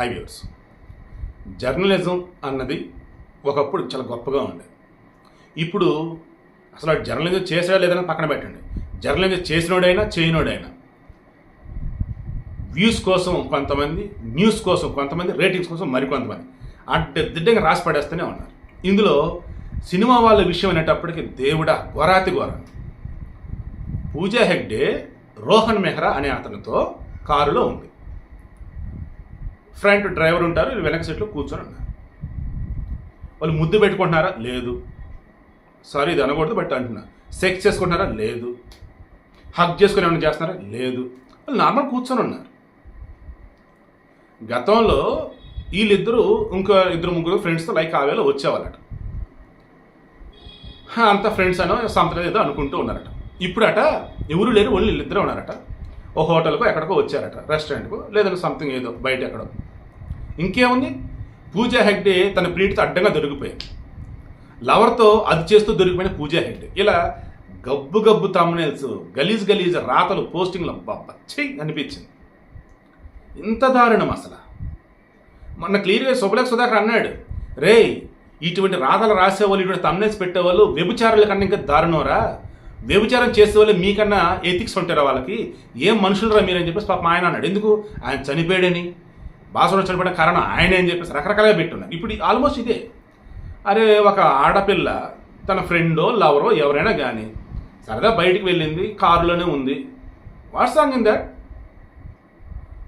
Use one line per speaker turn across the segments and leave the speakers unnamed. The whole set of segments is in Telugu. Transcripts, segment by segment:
హైవేస్ జర్నలిజం అన్నది ఒకప్పుడు చాలా గొప్పగా ఉండేది ఇప్పుడు అసలు జర్నలిజం చేసాడా లేదని పక్కన పెట్టండి. జర్నలిజం చేసినోడైనా చేయనోడైనా. వ్యూస్ కోసం కొంతమంది న్యూస్ కోసం కొంతమంది రేటింగ్స్ కోసం మరికొంతమంది. అంటే దిడ్డంగా రాసి పడేస్తూనే ఉన్నారు. ఇందులో సినిమా వాళ్ళ విషయం అనేటప్పటికి దేవుడా ఘోరాతి ఘోర. పూజా హెగ్డే రోహన్ మెహ్రా అనే అతనితో కారులో ఉంది. ఫ్రంట్ డ్రైవర్ ఉంటారు వెనక సీట్లో కూర్చొని ఉన్నారు. వాళ్ళు ముద్దు పెట్టుకుంటున్నారా? లేదు. సారీ ఇది అనకూడదు బట్ అంటున్నా. సెక్స్ చేసుకుంటున్నారా? లేదు. హక్ చేసుకుని ఏమైనా చేస్తున్నారా? లేదు. వాళ్ళు నార్మల్ కూర్చొని ఉన్నారు. గతంలో వీళ్ళిద్దరూ ఇంకో ఇద్దరు ముగ్గురు ఫ్రెండ్స్తో లైక్ ఆవేలో వచ్చేవాళ్ళట. అంత ఫ్రెండ్స్ అనో సంప్రదాయం ఏదో అనుకుంటూ ఉన్నారట. ఇప్పుడట ఎవరు లేరు ఓన్లీ వీళ్ళిద్దరే ఉన్నారట. ఓ హోటల్కో ఎక్కడికో వచ్చారట రెస్టారెంట్కో లేదంటే సంథింగ్ ఏదో బయట ఎక్కడో ఇంకేముంది? పూజా హెగ్డే తన ప్రీతితో అడ్డంగా దొరికిపోయింది లవర్తో అది చేస్తూ దొరికిపోయిన పూజా హెగ్డే ఇలా గబ్బు గబ్బు తమ్మునేల్స్ గలీజ్ గలీజ్ రాతలు పోస్టింగ్లు బచ్చి అనిపించింది. ఇంత దారుణం అసలు? మొన్న క్లియర్గా శుభలేఖ సుధాకర్ అన్నాడు. రేయ్ ఇటువంటి రాతలు రాసేవాళ్ళు ఇటువంటి తమ్నేల్స్ పెట్టేవాళ్ళు వ్యభిచారుల కన్నా ఇంకా దారుణంరా? వ్యభిచారం చేసేవాళ్ళు మీకన్నా ఎథిక్స్ ఉంటారా వాళ్ళకి? ఏం మనుషులరా మీరని చెప్పేసి పాపం ఆయన అన్నాడు. ఎందుకు? ఆయన చనిపోయాడని. బాసుడు చనిపోయిన కారణం ఆయనే అని చెప్పేసి రకరకాలుగా పెట్టున్నారు ఇప్పుడు ఆల్మోస్ట్ ఇదే. అరే ఒక ఆడపిల్ల తన ఫ్రెండో లవరో ఎవరైనా కానీ సరదా బయటికి వెళ్ళింది కారులోనే ఉంది. What's song in that?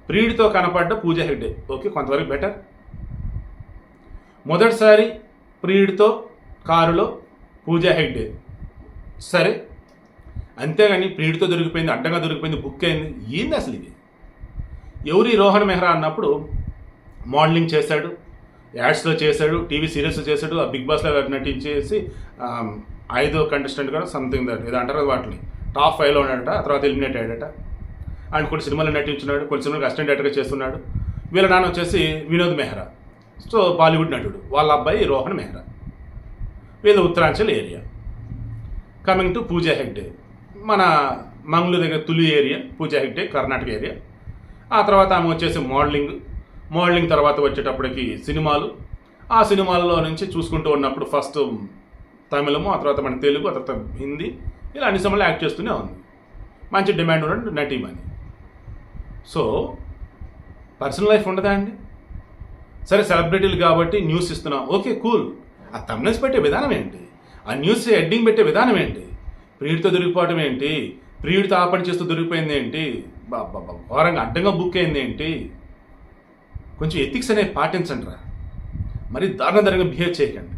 ప్రియుడితో కనపడ్డ పూజ హెగ్డే. ఓకే కొంతవరకు బెటర్. మొదటిసారి ప్రియుడితో కారులో పూజ హెగ్డే. సరే అంతేగాని ప్రియుడితో దొరికిపోయింది అడ్డంగా దొరికిపోయింది బుక్ అయింది ఏంది అసలు ఇది? ఎవరి రోహన్ మెహ్రా అన్నప్పుడు మోడలింగ్ చేశాడు యాడ్స్లో చేశాడు టీవీ సీరియల్స్లో చేశాడు ఆ బిగ్ బాస్లో నటించేసి ఐదో కంటెస్టెంట్ కూడా సంథింగ్ దట్ ఏదో అంటారు వాటిని టాప్ ఫైవ్లో ఉన్నాడట ఆ తర్వాత ఎలిమినేట్ అయ్యాడట. అండ్ కొన్ని సినిమాలు నటించున్నాడు కొన్ని సినిమాలకు అసిస్టెంట్ డైరెక్టర్గా చేస్తున్నాడు. వీళ్ళ నాన్న వచ్చేసి వినోద్ మెహ్రా. సో బాలీవుడ్ నటుడు వాళ్ళ అబ్బాయి రోహన్ మెహ్రా. వీళ్ళ Uttaranchal area coming to Pooja Hegde. మన మంగళూరు దగ్గర తులి ఏరియా పూజా హెగ్డే కర్ణాటక ఏరియా. ఆ తర్వాత ఆమె వచ్చేసి మోడలింగ్. మోడలింగ్ తర్వాత వచ్చేటప్పటికి సినిమాలు. ఆ సినిమాల్లో నుంచి చూసుకుంటూ ఉన్నప్పుడు ఫస్ట్ తమిళము ఆ తర్వాత మన తెలుగు ఆ తర్వాత హిందీ. ఇలా అన్ని సినిమాలు యాక్ట్ చేస్తూనే ఉంది. మంచి డిమాండ్ ఉన్న నటీమని సో పర్సనల్ లైఫ్ ఉండదా అండి? సరే సెలబ్రిటీలు కాబట్టి న్యూస్ ఇస్తున్నాం. Okay cool. ఆ తమ్నెస్ పెట్టే విధానం ఏంటి? ఆ న్యూస్ హెడ్డింగ్ పెట్టే విధానం ఏంటి? ప్రియుడితో దొరికిపోవటం ఏంటి? ప్రియుడితో ఆ పని చేస్తూ దొరికిపోయింది ఏంటి? ఘోరంగా అడ్డంగా బుక్ అయింది ఏంటి? కొంచెం ఎథిక్స్ అనేవి పాటించండి రా మరి దారుణ ధరంగా బిహేవ్ చేయకండి.